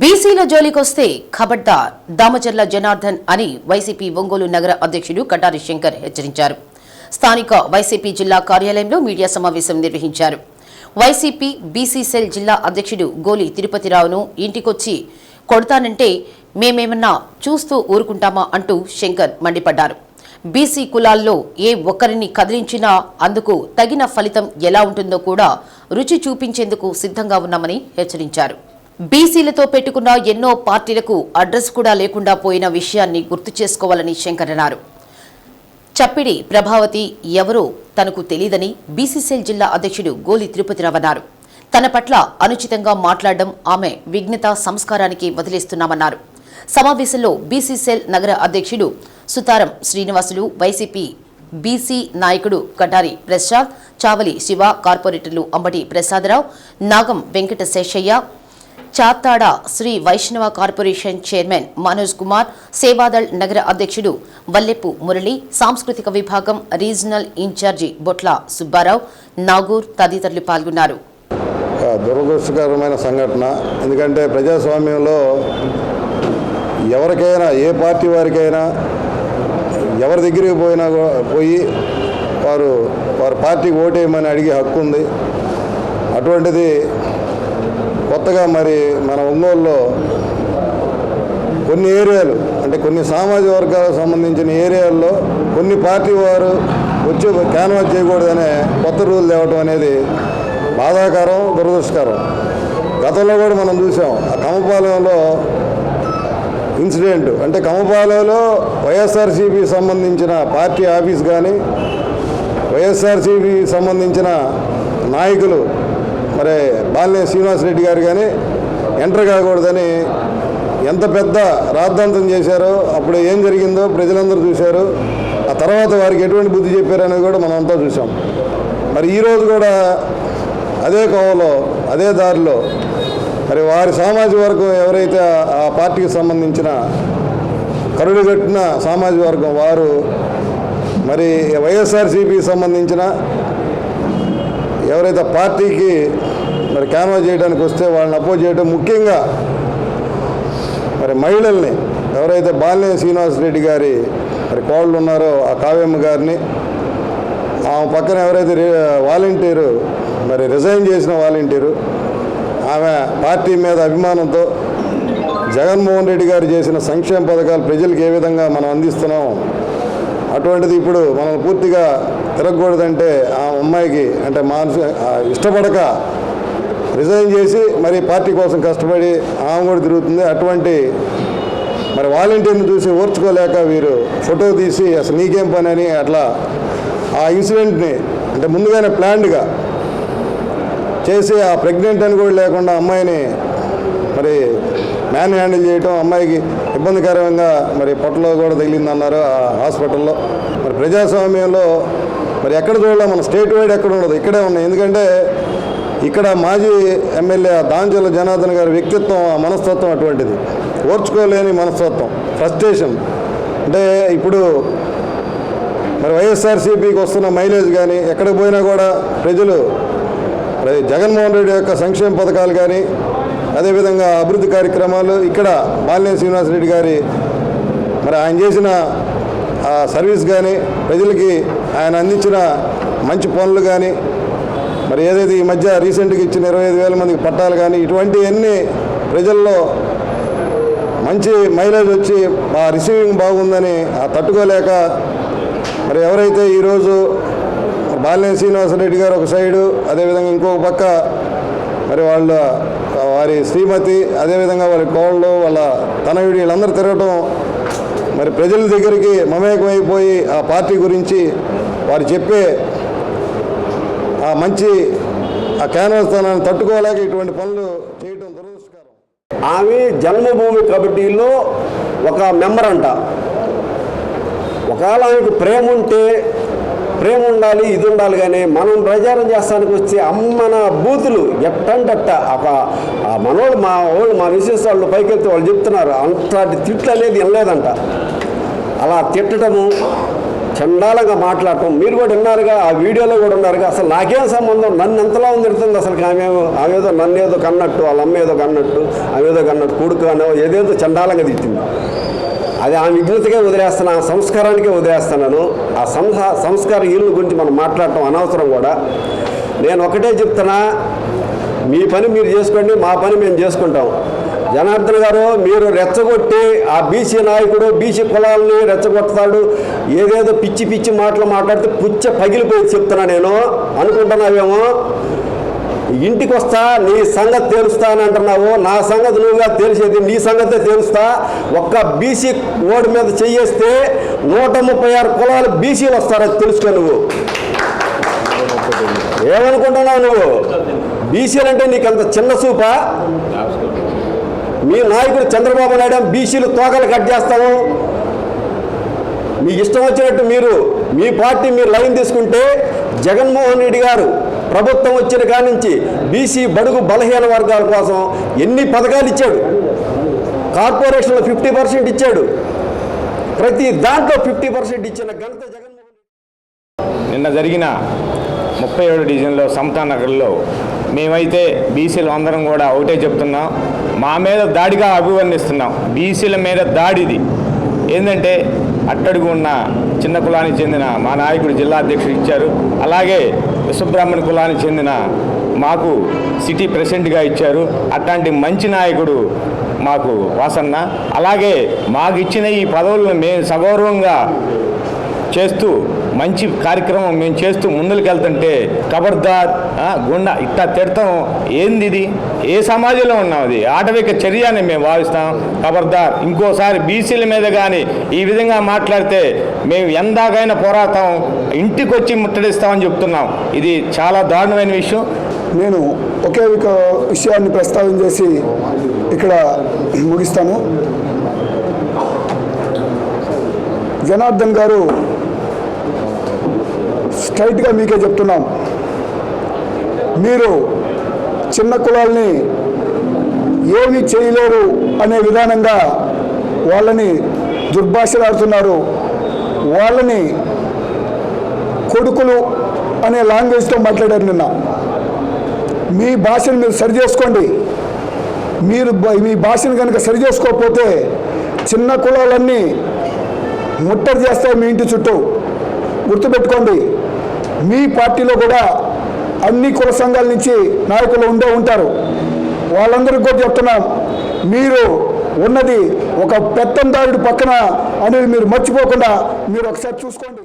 బీసీల జోలికొస్తే ఖబర్దార్. దామచర్ల జనార్దన్ అని వైసీపీ ఒంగోలు నగర అధ్యక్షుడు కటారి శంకర్ హెచ్చరించారు. స్థానిక వైసీపీ జిల్లా కార్యాలయంలో మీడియా సమావేశం నిర్వహించారు. వైసీపీ బీసీ సెల్ జిల్లా అధ్యక్షుడు గోలి తిరుపతిరావును ఇంటికొచ్చి కొడతానంటే మేమేమన్నా చూస్తూ ఊరుకుంటామా అంటూ శంకర్ మండిపడ్డారు. బీసీ కులాల్లో ఏ ఒక్కరిని కదిలించినా అందుకు తగిన ఫలితం ఎలా ఉంటుందో కూడా రుచి చూపించేందుకు సిద్ధంగా ఉన్నామని హెచ్చరించారు. బీసీలతో పెట్టుకున్న ఎన్నో పార్టీలకు అడ్రస్ కూడా లేకుండా పోయిన విషయాన్ని గుర్తు చేసుకోవాలని శంకర్ అన్నారు. చప్పిడి ప్రభావతి ఎవరో తనకు తెలియదని బీసీసీఎల్ జిల్లా అధ్యక్షుడు గోలి తిరుపతిరావు అన్నారు. తన పట్ల అనుచితంగా మాట్లాడడం ఆమె విఘ్నత సంస్కారానికి వదిలేస్తున్నామన్నారు. సమావేశంలో బీసీసీఎల్ నగర అధ్యక్షుడు సుతారం శ్రీనివాసులు వైసీపీ బీసీ నాయకుడు కటారి ప్రసాద్ చావలి శివ కార్పొరేటర్లు అంబటి ప్రసాదరావు నాగం వెంకట శేషయ్య చాత్తాడ శ్రీ వైష్ణవ కార్పొరేషన్ చైర్మన్ మనోజ్ కుమార్ సేవాదళ్ నగర అధ్యక్షుడు వల్లెపు మురళి సాంస్కృతిక విభాగం రీజనల్ ఇన్ఛార్జి బొట్ల సుబ్బారావు నాగూర్ తదితరులు పాల్గొన్నారు. దురదృష్టకరమైన సంఘటన. ఎందుకంటే ప్రజాస్వామ్యంలో ఎవరికైనా ఏ పార్టీ వారికైనా ఎవరి దగ్గరికి పోయినా పోయి వారు వారి పార్టీకి ఓటేయమని అడిగే హక్కు ఉంది. అటువంటిది కొత్తగా మరి మన ఒంగోలులో కొన్ని ఏరియాలు అంటే కొన్ని సామాజిక వర్గాలకు సంబంధించిన ఏరియాల్లో కొన్ని పార్టీ వారు వచ్చి క్యాన్వాస్ చేయకూడదనే కొత్త రూల్ తేవటం అనేది బాధాకరం దురదృష్టకరం. గతంలో కూడా మనం చూసాం ఆ కమపాలెంలో ఇన్సిడెంట్ అంటే కమపాలెంలో వైఎస్ఆర్సీపీ సంబంధించిన పార్టీ ఆఫీస్ కానీ వైఎస్ఆర్సీపీ సంబంధించిన నాయకులు మరి బాలినే శ్రీనివాసరెడ్డి గారు కానీ ఎంటర్ కాకూడదని ఎంత పెద్ద రాద్ధాంతం చేశారో అప్పుడు ఏం జరిగిందో ప్రజలందరూ చూశారు. ఆ తర్వాత వారికి ఎటువంటి బుద్ధి చెప్పారనేది కూడా మనం అంతా చూసాం మరి ఈరోజు కూడా అదే కోవలో అదే దారిలో మరి వారి సామాజిక వర్గం ఎవరైతే ఆ- పార్టీకి సంబంధించిన కరుడుగట్టిన సామాజిక వర్గం వారు మరి వైఎస్ఆర్సీపీకి సంబంధించిన ఎవరైతే పార్టీకి మరి క్యాన్వాస్ చేయడానికి వస్తే వాళ్ళని అపోజ్ చేయడం ముఖ్యంగా మరి మహిళల్ని ఎవరైతే బాలినేని శ్రీనివాసరెడ్డి గారి మరి కోళ్ళు ఉన్నారో ఆ కావ్యమ్మ గారిని ఆమె పక్కన ఎవరైతే రి- వాలంటీరు మరి రిజైన్ చేసిన వాలంటీరు ఆమె పార్టీ మీద అభిమానంతో జగన్మోహన్ రెడ్డి గారు చేసిన సంక్షేమ పథకాలు ప్రజలకు ఏ విధంగా మనం అందిస్తున్నాం అటువంటిది ఇప్పుడు మనం పూర్తిగా తిరగకూడదంటే ఆ అమ్మాయికి అంటే మానసి ఇష్టపడక రిజైన్ చేసి మరి పార్టీ కోసం కష్టపడి ఆమె కూడా తిరుగుతుంది. అటువంటి మరి వాలంటీర్ని చూసి ఓర్చుకోలేక వీరు ఫోటో తీసి అసలు నీకేం పని అని అట్లా ఆ ఇన్సిడెంట్ని అంటే ముందుగానే ప్లాన్డ్గా చేసి ఆ ప్రెగ్నెంట్ అని కూడా లేకుండా అమ్మాయిని మరి మ్యాన్ హ్యాండిల్ చేయటం అమ్మాయికి ఇబ్బందికరంగా మరి పొట్టలో కూడా తగిలిందన్నారు ఆ హాస్పిటల్లో. మరి ప్రజాస్వామ్యంలో మరి ఎక్కడ చూడాలి మన స్టేట్ వైడ్ ఎక్కడ ఉండదు ఇక్కడే ఉన్నాయి. ఎందుకంటే ఇక్కడ మాజీ ఎమ్మెల్యే దాంచల జనార్దన్ గారి వ్యక్తిత్వం ఆ మనస్తత్వం అటువంటిది. ఓర్చుకోలేని మనస్తత్వం ఫ్రస్ట్రేషన్. అంటే ఇప్పుడు మరి వైఎస్ఆర్సీపీకి వస్తున్న మైలేజ్ కానీ ఎక్కడికి పోయినా కూడా ప్రజలు మరి జగన్మోహన్ రెడ్డి యొక్క సంక్షేమ పథకాలు కానీ అదేవిధంగా అభివృద్ధి కార్యక్రమాలు ఇక్కడ బాలినేని శ్రీనివాసరెడ్డి గారి మరి ఆయన చేసిన ఆ సర్వీస్ కానీ ప్రజలకి ఆయన అందించిన మంచి పనులు కానీ మరి ఏదైతే ఈ మధ్య రీసెంట్గా ఇచ్చిన ఇరవై ఐదు వేల మందికి పట్టాలు కానీ ఇటువంటివన్నీ ప్రజల్లో మంచి మైలేజ్ వచ్చి ఆ రిసీవింగ్ బాగుందని ఆ తట్టుకోలేక మరి ఎవరైతే ఈరోజు బాలినేని శ్రీనివాసరెడ్డి గారు ఒక సైడు అదేవిధంగా ఇంకొక పక్క మరి వాళ్ళ వారి శ్రీమతి అదేవిధంగా వారి కోళ్ళు వాళ్ళ తనయుడు వీళ్ళందరూ తిరగటం మరి ప్రజల దగ్గరికి మమేకమైపోయి ఆ పార్టీ గురించి వారు చెప్పే ఆ మంచి ఆ క్యాన్వాస్ స్థానాన్ని తట్టుకోలేక ఇటువంటి పనులు చేయటం దురదృష్టకరం. ఆమె జన్మభూమి కమిటీలో ఒక మెంబర్ అంట. ఒకవేళ ఆమెకు ప్రేమ ఉంటే ప్రేమ ఉండాలి ఇది ఉండాలి కానీ మనం ప్రచారం చేస్తానికి వచ్చే అమ్మన బూతులు ఎట్టంటట్ట. ఒక మనోళ్ళు మా వాళ్ళు మా విశేష వాళ్ళు పైకి వెళ్తే వాళ్ళు చెప్తున్నారు. అంతటి తిట్లు అనేది వినలేదంట. అలా తిట్టడము చండాలంగా మాట్లాడటం మీరు కూడా విన్నారుగా ఆ వీడియోలో కూడా ఉన్నారుగా. అసలు నాకేం సంబంధం? నన్ను ఎంతలా ఉందిడుతుంది అసలు ఆమె ఆమె ఏదో నన్ను ఏదో కన్నట్టు వాళ్ళ అమ్మ ఏదో కన్నట్టు ఆమె ఏదో కన్నట్టు కొడుకు అనో ఏదేదో చండాలంగా తిట్టింది. అది ఆ విఘ్నతకే వదిలేస్తున్నాను ఆ సంస్కారానికే వదిలేస్తున్నాను. ఆ సంహ సంస్కార ఇల్లు గురించి మనం మాట్లాడటం అనవసరం కూడా. నేను ఒకటే చెప్తున్నా మీ పని మీరు చేసుకోండి మా పని మేము చేసుకుంటాం. జనార్దన్ గారు మీరు రెచ్చగొట్టి ఆ బీసీ నాయకుడు బీసీ కులాలని రెచ్చగొడతాడు ఏదేదో పిచ్చి పిచ్చి మాటలు మాట్లాడితే పుచ్చ పగిలిపోయి చెప్తున్నా నేను. అనుకుంటున్నావేమో? ఇంటికి వస్తా నీ సంగతి తేలుస్తా అని అంటున్నావు నా సంగతి నువ్వుగా తెలిసేది నీ సంగతే తేలుస్తా. ఒక్క బీసీ ఓడి మీద చెయ్యేస్తే నూట ముప్పై ఆరు కులాలు బీసీలు వస్తారో తెలుసుకో నువ్వు. ఏమనుకుంటున్నావు నువ్వు? బీసీలు అంటే నీకు అంత చిన్న చూపా మీ నాయకుడు చంద్రబాబు నాయుడు బీసీలు తోకలు కట్ చేస్తాము మీ ఇష్టం వచ్చినట్టు మీరు మీ పార్టీ మీరు లైన్ తీసుకుంటే జగన్మోహన్ రెడ్డి గారు ప్రభుత్వం వచ్చిన కాడి నుంచి బీసీ బడుగు బలహీన వర్గాల కోసం ఎన్ని పథకాలు ఇచ్చాడు? కార్పొరేషన్లో ఫిఫ్టీ పర్సెంట్ ఇచ్చాడు. ప్రతి దాంట్లో ఫిఫ్టీ పర్సెంట్ ఇచ్చిన ఘనత జగన్మోహన్ నిన్న జరిగిన ముప్పై ఏడు డివిజన్లో సమతా నగర్లో మేమైతే బీసీలు అందరం కూడా ఒకటే చెప్తున్నాం. మా మీద దాడిగా అభివర్ణిస్తున్నాం. బీసీల మీద దాడిది. ఏంటంటే అట్టడుగు ఉన్న చిన్న కులానికి చెందిన మా నాయకుడు జిల్లా అధ్యక్షుడు ఇచ్చారు. అలాగే విశ్వబ్రాహ్మణ కులానికి చెందిన మాకు సిటీ ప్రెసిడెంట్గా ఇచ్చారు. అట్లాంటి మంచి నాయకుడు మాకు వాసన్న. అలాగే మాకు ఇచ్చిన ఈ పదవులను మేము సగౌరవంగా చేస్తూ మంచి కార్యక్రమం మేము చేస్తూ ముందుకు వెళ్తుంటే కబర్దార్ గుండా ఇట్టా తిడతాం. ఏంది ఇది? ఏ సమాజంలో ఉన్నాం అది? ఆటవిక చర్య అని మేము భావిస్తాం. కబర్దార్ ఇంకోసారి బీసీల మీద కానీ ఈ విధంగా మాట్లాడితే మేము ఎందాకైనా పోరాటం ఇంటికి వచ్చి ముట్టడిస్తామని చెప్తున్నాం. ఇది చాలా దారుణమైన విషయం. నేను ఒకే ఒక విషయాన్ని ప్రస్తావన చేసి ఇక్కడ ముగిస్తాను. జనార్దన్ గారు స్ట్రైట్గా మీకే చెప్తున్నాం. మీరు చిన్న కులాల్ని ఏమి చేయలేరు అనే విధానంగా వాళ్ళని దుర్భాషలాడుతున్నారు. వాళ్ళని కొడుకులు అనే లాంగ్వేజ్తో మాట్లాడారు నిన్న. మీ భాషను మీరు సరి చేసుకోండి. మీరు మీ భాషను కనుక సరి చేసుకోకపోతే చిన్న కులాలన్నీ ముట్టడి చేస్తాయి మీ ఇంటి చుట్టూ. గుర్తుపెట్టుకోండి. మీ పార్టీలో కూడా అన్ని కుల సంఘాల నుంచి నాయకులు ఉండే ఉంటారు. వాళ్ళందరికీ కూడా చెప్తున్నాం మీరు ఉన్నది ఒక పెత్తందారుడి పక్కన అనేది మీరు మర్చిపోకుండా మీరు ఒకసారి చూసుకోండి.